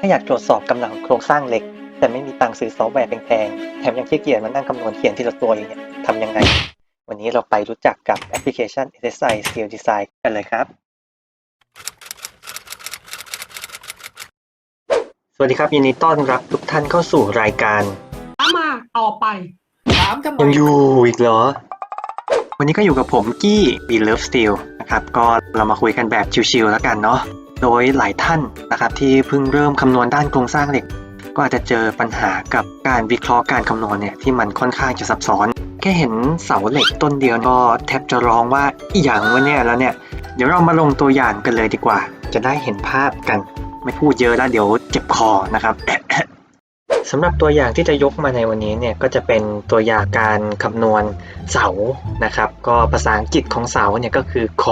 ถ้าอยากตรวจสอบกำลังโครงสร้างเหล็ก แต่ไม่มีตังค์ซื้อซอฟต์แวร์แพงๆ แถมยังขี้เกียจมานั่งคำนวณเขียนทีละตัวอย่างเงี้ยทำยังไง วันนี้เราไปรู้จักกับแอปพลิเคชัน SSI Steel Design กันเลยครับ สวัสดีครับ ยินดีต้อนรับทุกท่านเข้าสู่รายการถามมาต่อไปถามทำไมยังอยู่อีกเหรอ วันนี้ก็อยู่กับผมกี้ b Love Steel นะครับ ก็เรามาคุยกันแบบชิวๆแล้วกันเนาะ โดยหลายท่านนะครับที่เพิ่งเริ่มคำนวณด้านโครงสร้างเหล็ก ก็อาจจะเจอปัญหากับการวิเคราะห์การคำนวณเนี่ยที่มันค่อนข้างจะซับซ้อน แค่เห็นเสาเหล็กต้นเดียวก็แทบจะร้องว่าอหย่างวะเนี่ยแล้วเนี่ยเดี๋ยวเรามาลงตัวอย่างกันเลยดีกว่า จะได้เห็นภาพกัน ไม่พูดเยอะแล้วเดี๋ยวเจ็บคอนะครับสำหรับตัวอย่างที่จะยกมาในวันนี้เนี่ยก็จะเป็นตัวอย่างการคำนวณเสานะครับ ก็ภาษาอังกฤษของเสาเนี่ยก็คือค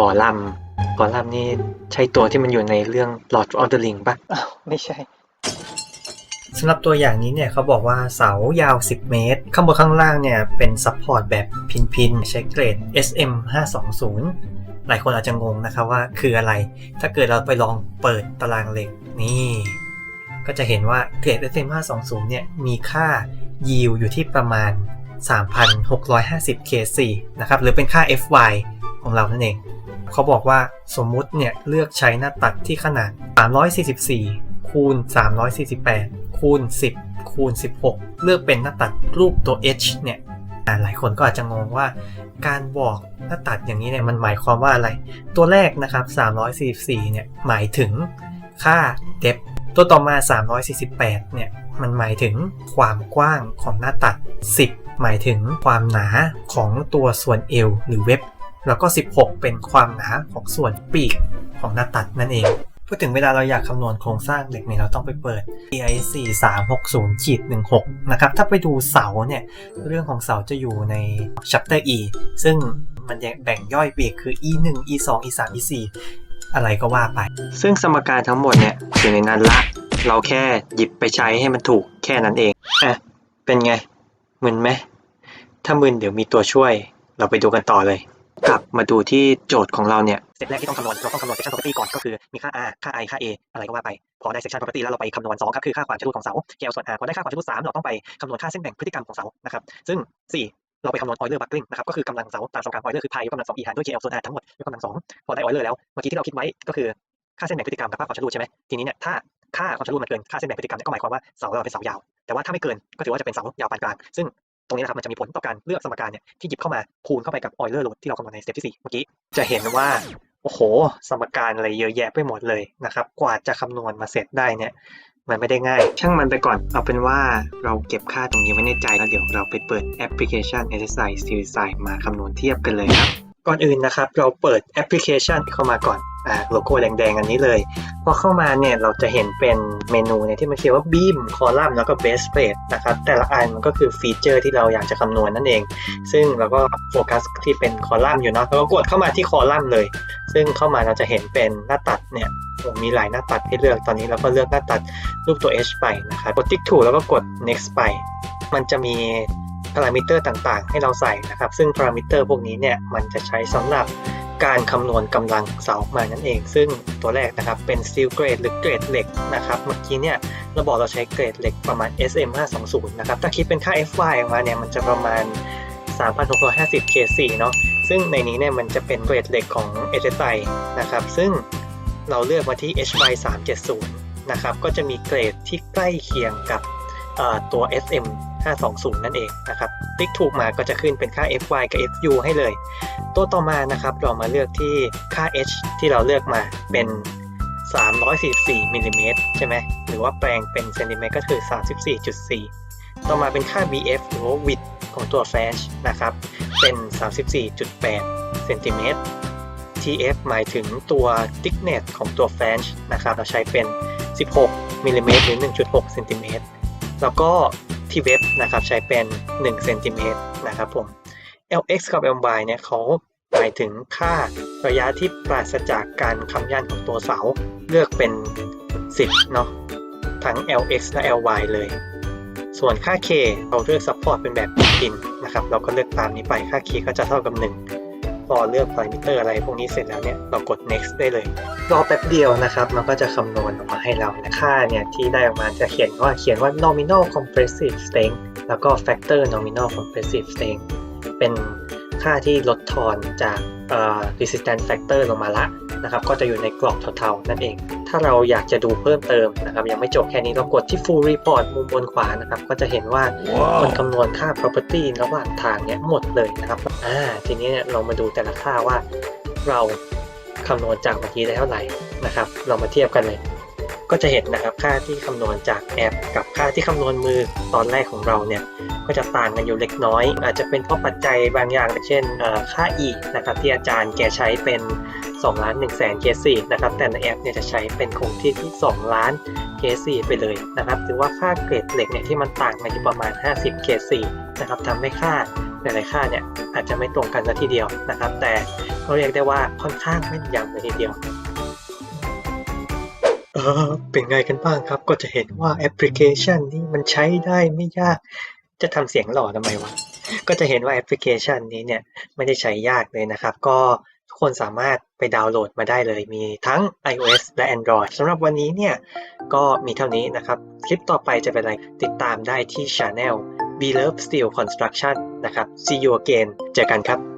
อลัมน์คอลัมน์นี่ใช่ตัวที่มันอยู่ในเรื่อง Lord of the Ring ปะอ้าวไม่ใช่สำหรับตัวอย่างนี้เนี่ยเขาบอกว่าเสายาว 10 เมตร ข้างบนข้างล่างเนี่ยเป็นซัพพอร์ตแบบพินพินๆใช้เกรด SM 520หลายคนอาจจะงงนะครับว่าคืออะไร ถ้าเกิดเราไปลองเปิดตารางเหล็กนี่ ก็จะเห็นว่าเกรด SM 520เนี่ยมีค่า yield อยู่ที่ประมาณ 3,650 K4 นะครับหรือเป็นค่า FY ของเรานั่นเอง เขาบอกว่าสมมุติเนี่ยเลือกใช้หน้าตัดที่ขนาด 344 คูณ 348 คูณ 10 คูณ 16 เลือกเป็นหน้าตัดรูปตัว H เนี่ยอ่หลายคนก็อาจจะงงว่าการบอกหน้าตัดอย่างนี้เนี่ยมันหมายความว่าอะไร ตัวแรกนะครับ 344 เนี่ยหมายถึงค่า depth ตัวต่อมา 348 เนี่ยมันหมายถึงความกว้างของหน้าตัด 10 หมายถึงความหนาของตัวส่วนเอวหรือเว็บ แล้วก็ 16 เป็นความหนาของส่วนปีกของหน้าตัดนั่นเอง พูดถึงเวลาเราอยากคำนวณโครงสร้างเหล็กเนี่ยเราต้องไปเปิด EIC 360ขีด16 นะครับ ถ้าไปดูเสาเนี่ย เรื่องของเสาจะอยู่ใน chapter E ซึ่งมันแบ่งย่อยไปอีกคือ E 1 E 2 E 3 E 4 อะไรก็ว่าไป ซึ่งสมการทั้งหมดเนี่ยอยู่ในนั้นละ เราแค่หยิบไปใช้ให้มันถูกแค่นั้นเองอะเป็นไงมึนไหมถ้ามึนเดี๋ยวมีตัวช่วย เราไปดูกันต่อเลย กลับมาดูที่โจทย์ของเราเนี่ยสเต็ปแรกที่ต้องคำนวณเราต้องคำนวณ section property ก่อนก็คือมีค่า r ค่า i ค่า a อะไรก็ว่าไป พอได้ section property แล้วเราไปคำนวณ2ครับคือค่าความชะลูดของเสา KL ส่วน r พอได้ค่าความชะลูด3เราต้องไปคำนวณค่าเส้นแบ่งพฤติกรรมของเสานะครับซึ่ง 4เราไปคำนวณ Euler buckling นะครับก็คือกำลังเสาตามสมการ Euler คือ pi ยกกำลัง2 e หารด้วย KL ส่วน r ทั้งหมดยกกำลัง2พอได้ Euler แล้วเมื่อกี้ที่เราคิดไว้ก็คือค่าเส้นแบ่งพฤติกรรมกับค่าความชะลูดใช่ไหมทีนี้เนี่ยถ้าค่าความชะลูดมันเกินค่าเส้นแบ่งพฤติกรรมเนี่ยก็หมายความว่าเสาเราเป็นเสายาว แต่ว่าถ้าไม่เกินก็ถือว่าจะเป็นเสายาวปานกลางซึ่ง ตรงนี้นะครับมันจะมีผลต่อการเลือกสมการเนี่ยที่หยิบเข้ามาคูณเข้าไปกับ Euler load ที่เราคำนวณในสเต็ปที่4เมื่อกี้จะเห็นว่าโอ้โห สมการอะไรเยอะแยะไปหมดเลยนะครับ กว่าจะคำนวณมาเสร็จได้เนี่ยมันไม่ได้ง่าย ช่างมันไปก่อน เอาเป็นว่าเราเก็บค่าตรงนี้ไว้ในใจแล้วเดี๋ยวเราไปเปิดแอปพลิเคชัน SSI Steel Design มาคำนวณเทียบกันเลยครับ ก่อนอื่นนะครับ เราเปิดแอปพลิเคชันเข้ามาก่อน โลโก้แดงๆ อันนี้เลยพอเข้ามาเนี่ยเราจะเห็นเป็นเมนูเนี่ยที่มันเขียนว่า beam column แล้วก็ base plate นะครับแต่ละอันมันก็คือฟีเจอร์ที่เราอยากจะคำนวณนั่นเอง ซึ่งเราก็โฟกัสที่เป็นคอลัมน์อยู่เนาะแล้วก็กดเข้ามาที่คอลัมน์เลย ซึ่งเข้ามาเราจะเห็นเป็นหน้าตัดเนี่ยมีหลายหน้าตัดให้เลือกตอนนี้เราก็เลือกหน้าตัดรูปตัว H ไปนะครับกดติ๊กถูแล้วก็กด next ไป มันจะมีพารามิเตอร์ต่างๆ ให้เราใส่นะครับซึ่งพารามิเตอร์พวกนี้เนี่ยมันจะใช้สำหรับ การคำนวณกำลังเสาออกมานั่นเอง ซึ่งตัวแรกนะครับเป็น steel grade หรือเกรดเหล็กนะครับเมื่อกี้เนี่ยเราบอกเราใช้เกรดเหล็กประมาณ SM 520นะครับถ้าคิดเป็นค่า FY ออกมาเนี่ยมันจะประมาณ 3,650 K4 เนาะซึ่งในนี้เนี่ยมันจะเป็นเกรดเหล็กของ HSI นะครับซึ่งเราเลือกมาที่ HY 370นะครับก็จะมีเกรดที่ใกล้เคียงกับตัว SM 520 นั่นเองนะครับติ๊กถูกมาก็จะขึ้นเป็นค่า FY กับ FU ให้เลย ตัวต่อมานะครับเรามาเลือกที่ค่า H ที่เราเลือกมาเป็น 344มิลลิเมตรใช่ไหมหรือว่าแปลงเป็นเซนติเมตรก็คือ 34.4 ต่อมาเป็นค่า BF หรือว่า width ของตัว flange นะครับเป็น 34.8เซนติเมตร TF หมายถึงตัว thickness ของตัว flange นะครับเราใช้เป็น 16มิลลิเมตรหรือ 1.6เซนติเมตรแล้วก็ ที่เว็บนะครับใช้เป็น1เซนติเมตรนะครับผม LX กับ LY เนี่ยเขาหมายถึงค่าระยะที่ปราศจากการคำยันของตัวเสาเลือกเป็น 10เนาะทั้ง LX และ LY เลย ส่วนค่า K เราเลือกซัพพอร์ตเป็นแบบพินนะครับ เราก็เลือกตามนี้ไปค่า K ก็จะเท่ากับ 1 พอเลือกพารามิเตอร์อะไรพวกนี้เสร็จแล้วเนี่ยเรากด next ได้เลย รอแป๊บเดียวนะครับ มันก็จะคำนวณออกมาให้เรานะค่าเนี่ยที่ได้ออกมาจะเขียนว่าเขียนว่า nominal compressive strength แล้วก็ factor nominal compressive strength เป็นค่าที่ลดทอนจากเอ่อ resistance factor ลงมาละนะครับ ก็จะอยู่ในกรอบเทาๆนั่นเอง ถ้าเราอยากจะดูเพิ่มเติมนะครับ ยังไม่จบแค่นี้เรากดที่ full report มุมบนขวานะครับ ก็จะเห็นว่ามันคำนวณค่า property ระหว่างทางเนี่ยหมดเลยนะครับอ่าทีนี้เนี่ยเรามาดูแต่ละค่าว่าเราคำนวณจากเมื่อกี้ได้เท่าไหร่นะครับ เรามาเทียบกันเลย ก็จะเห็นนะครับค่าที่คำนวณจากแอป กับค่าที่คำนวณมือตอนแรกของเราเนี่ยก็จะต่างกันอยู่เล็กน้อย อาจจะเป็นเพราะปัจจัยบางอย่างเช่นเอ่อค่า e นะครับที่อาจารย์แกใช้เป็น 2ล้าน1แสนเคสนะครับ แต่ในแอปเนี่ยจะใช้เป็นคงที่ที่ 2 ล้านเคส4ไปเลยนะครับหรือว่าค่าเกรดเหล็กเนี่ยที่มันต่างกันอยู่ประมาณ 50เคส4นะครับทำให้ค่าหลายๆค่าเนี่ยอาจจะไม่ตรงกันซะทีเดียวนะครับ แต่เราเรียกได้ว่าค่อนข้างแม่นยำเลยทีเดียวเออเป็นไงกันบ้างครับ ก็จะเห็นว่าแอปพลิเคชันนี้มันใช้ได้ไม่ยาก จะทำเสียงหล่อทำไมวะ ก็จะเห็นว่าแอปพลิเคชันนี้เนี่ยไม่ได้ใช้ยากเลยนะครับ ก็ คนสามารถไปดาวน์โหลดมาได้เลย มีทั้ง iOS และ Android สำหรับวันนี้เนี่ย ก็มีเท่านี้นะครับ คลิปต่อไปจะเป็นอะไร ติดตามได้ที่ Channel Be Love Steel Construction นะครับ See you again เจอกันครับ